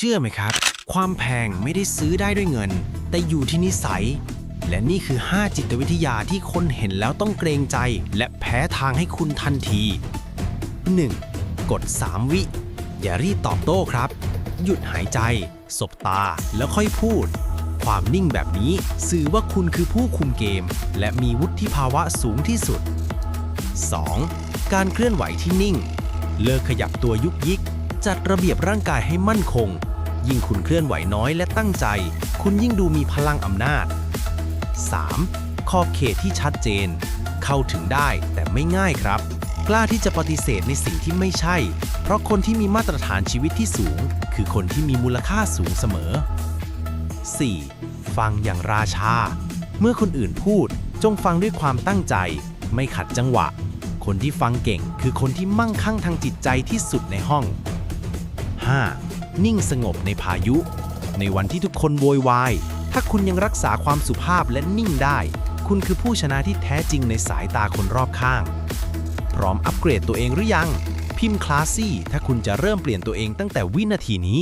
เชื่อไหมครับ ความแพงไม่ได้ซื้อได้ด้วยเงิน แต่อยู่ที่นิสัย และนี่คือ 5 จิตวิทยาที่คนเห็นแล้วต้องเกรงใจ และแพ้ทางให้คุณทันที 1. กด 3 วิ อย่ารีบตอบโต้ครับ หยุดหายใจ สบตาแล้วค่อยพูด ความนิ่งแบบนี้สื่อว่าคุณคือผู้คุมเกม และมีวุฒิภาวะสูงที่สุด 2. การเคลื่อนไหวที่นิ่ง เลิกขยับตัวยุกยิก จัดระเบียบร่างกายให้มั่นคง ยิ่งคุณเคลื่อนไหวน้อยและตั้งใจ คุณยิ่งดูมีพลังอำนาจ 3. ขอบเขตที่ชัดเจน เข้าถึงได้แต่ไม่ง่ายครับ กล้าที่จะปฏิเสธในสิ่งที่ไม่ใช่ เพราะคนที่มีมาตรฐานชีวิตที่สูง คือคนที่มีมูลค่าสูงเสมอ 4. ฟังอย่างราชา เมื่อคนอื่นพูด จงฟังด้วยความตั้งใจ ไม่ขัดจังหวะ คนที่ฟังเก่งคือคนที่มั่งคั่งทางจิตใจที่สุดในห้อง 5. นิ่งสงบในพายุ ในวันที่ทุกคนโวยวาย ถ้าคุณยังรักษาความสุภาพและนิ่งได้ คุณคือผู้ชนะที่แท้จริงในสายตาคนรอบข้าง พร้อมอัปเกรดตัวเองหรือยัง พิมพ์คลาสซี่ถ้าคุณจะเริ่มเปลี่ยนตัวเองตั้งแต่วินาทีนี้